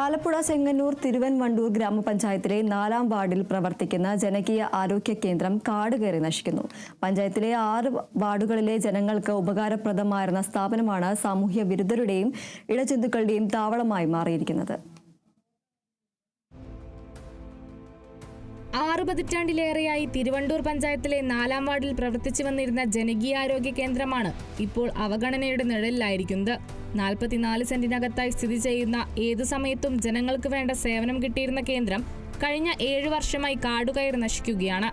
ആലപ്പുഴ ചെങ്ങന്നൂർ തിരുവൻവണ്ടൂർ ഗ്രാമപഞ്ചായത്തിലെ നാലാം വാർഡിൽ പ്രവർത്തിക്കുന്ന ജനകീയ ആരോഗ്യ കേന്ദ്രം കാട് കയറി നശിക്കുന്നു. പഞ്ചായത്തിലെ ആറ് വാർഡുകളിലെ ജനങ്ങൾക്ക് ഉപകാരപ്രദമായിരുന്ന സ്ഥാപനമാണ് സാമൂഹ്യ വിരുദ്ധരുടെയും ഇടജന്തുക്കളുടെയും താവളമായി മാറിയിരിക്കുന്നത്. ആറ് പതിറ്റാണ്ടിലേറെയായി തിരുവണ്ടൂർ പഞ്ചായത്തിലെ നാലാം വാർഡിൽ പ്രവർത്തിച്ചു വന്നിരുന്ന ജനകീയാരോഗ്യ കേന്ദ്രമാണ് ഇപ്പോൾ അവഗണനയുടെ നിഴലിലായിരിക്കുന്നത്. നാൽപ്പത്തിനാല് സെന്റിനകത്തായി സ്ഥിതി ചെയ്യുന്ന ഏതു സമയത്തും ജനങ്ങൾക്ക് വേണ്ട സേവനം കിട്ടിയിരുന്ന കേന്ദ്രം കഴിഞ്ഞ ഏഴു വർഷമായി കാടുകയറി നശിക്കുകയാണ്.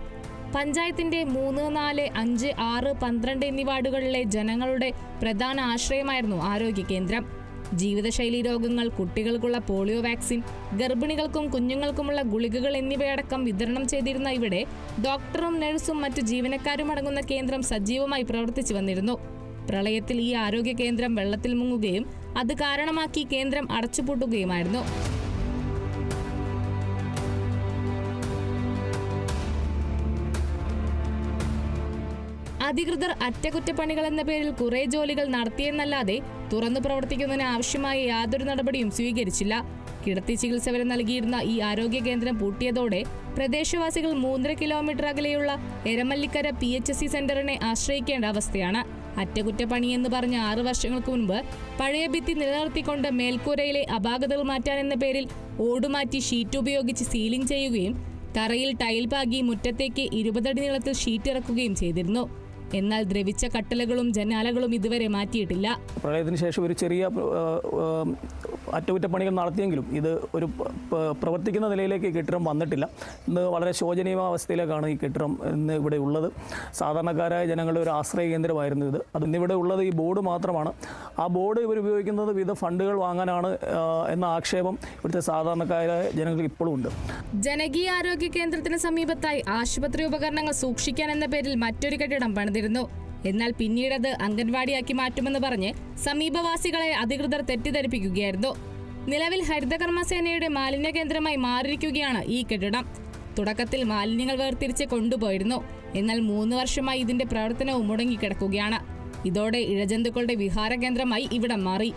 പഞ്ചായത്തിന്റെ മൂന്ന് നാല് അഞ്ച് ആറ് പന്ത്രണ്ട് എന്നീ വാർഡുകളിലെ ജനങ്ങളുടെ പ്രധാന ആശ്രയമായിരുന്നു ആരോഗ്യ കേന്ദ്രം. ജീവിതശൈലി രോഗങ്ങൾ കുട്ടികൾക്കുള്ള പോളിയോ വാക്സിൻ ഗർഭിണികൾക്കും കുഞ്ഞുങ്ങൾക്കുമുള്ള ഗുളികകൾ എന്നിവയടക്കം വിതരണം ചെയ്തിരുന്ന ഇവിടെ ഡോക്ടറും നഴ്സും മറ്റു ജീവനക്കാരും അടങ്ങുന്ന കേന്ദ്രം സജീവമായി പ്രവർത്തിച്ചു വന്നിരുന്നു. പ്രളയത്തിൽ ഈ ആരോഗ്യ കേന്ദ്രം വെള്ളത്തിൽ മുങ്ങുകയും അത് കാരണമാക്കി കേന്ദ്രം അടച്ചുപൂട്ടുകയുമായിരുന്നു. അധികൃതർ അറ്റകുറ്റപ്പണികൾ എന്ന പേരിൽ കുറെ ജോലികൾ നടത്തിയെന്നല്ലാതെ തുറന്നു പ്രവർത്തിക്കുന്നതിന് ആവശ്യമായ യാതൊരു നടപടിയും സ്വീകരിച്ചില്ല. കിടത്തി ചികിത്സ വരെ നൽകിയിരുന്ന ഈ ആരോഗ്യ കേന്ദ്രം പൂട്ടിയതോടെ പ്രദേശവാസികൾ മൂന്നര കിലോമീറ്റർ അകലെയുള്ള Eramallikkara P H S C സെന്ററിനെ ആശ്രയിക്കേണ്ട അവസ്ഥയാണ്. അറ്റകുറ്റപ്പണി എന്ന് പറഞ്ഞ ആറു വർഷങ്ങൾക്ക് മുൻപ് പഴയ ഭിത്തി നിലനിർത്തിക്കൊണ്ട് മേൽക്കൂരയിലെ അപാകതകൾ മാറ്റാൻ എന്ന പേരിൽ ഓടുമാറ്റി ഷീറ്റ് ഉപയോഗിച്ച് സീലിംഗ് ചെയ്യുകയും തറയിൽ ടൈൽ പാകി മുറ്റത്തേക്ക് ഇരുപതടി നീളത്തിൽ ഷീറ്റ് ഇറക്കുകയും ചെയ്തിരുന്നു. എന്നാൽ ദ്രവിച്ച കട്ടലകളും ജനാലകളും ഇതുവരെ മാറ്റിയിട്ടില്ല. പ്രളയത്തിന് ശേഷം ഒരു ചെറിയ അറ്റകുറ്റപ്പണികൾ നടത്തിയെങ്കിലും ഇത് ഒരു പ്രവർത്തിക്കുന്ന നിലയിലേക്ക് കെട്ടിടം വന്നിട്ടില്ല. ഇന്ന് വളരെ ശോചനീയമായ അവസ്ഥയിലേക്കാണ് ഈ കെട്ടിടം ഇന്ന് ഇവിടെ ഉള്ളത്. സാധാരണക്കാരായ ജനങ്ങളുടെ ഒരു ആശ്രയ കേന്ദ്രമായിരുന്നു ഇത്. അത് ഇന്നിവിടെ ഉള്ളത് ഈ ബോർഡ് മാത്രമാണ്. ആ ബോർഡ് ഇവർ ഉപയോഗിക്കുന്നത് വിവിധ ഫണ്ടുകൾ വാങ്ങാനാണ് എന്ന ആക്ഷേപം ഇവിടുത്തെ സാധാരണക്കാരായ ജനങ്ങൾക്ക് ഇപ്പോഴും ഉണ്ട്. ജനകീയ ആരോഗ്യ കേന്ദ്രത്തിന് സമീപത്തായി ആശുപത്രി ഉപകരണങ്ങൾ സൂക്ഷിക്കാൻ എന്ന പേരിൽ മറ്റൊരു കെട്ടിടം പണിതിരുന്നു എന്നാൽ പിന്നീടത് അംഗൻവാടിയാക്കി മാറ്റുമെന്ന് പറഞ്ഞ് സമീപവാസികളെ അധികൃതർ തെറ്റിദ്ധരിപ്പിക്കുകയായിരുന്നു. നിലവിൽ ഹരിതകർമ്മസേനയുടെ മാലിന്യ കേന്ദ്രമായി മാറിയിരിക്കുകയാണ് ഈ കെട്ടിടം. തുടക്കത്തിൽ മാലിന്യങ്ങൾ വേർതിരിച്ച് കൊണ്ടുപോയിരുന്നു. എന്നാൽ മൂന്ന് വർഷമായി ഇതിന്റെ പ്രവർത്തനവും മുടങ്ങിക്കിടക്കുകയാണ്. ഇതോടെ ഇഴജന്തുക്കളുടെ വിഹാര കേന്ദ്രമായി ഇവിടം മാറി.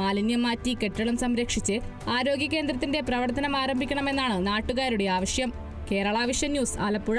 മാലിന്യം മാറ്റി കെട്ടിടം സംരക്ഷിച്ച് ആരോഗ്യ കേന്ദ്രത്തിന്റെ പ്രവർത്തനം ആരംഭിക്കണമെന്നാണ് നാട്ടുകാരുടെ ആവശ്യം. Kerala vision news Alappuzha.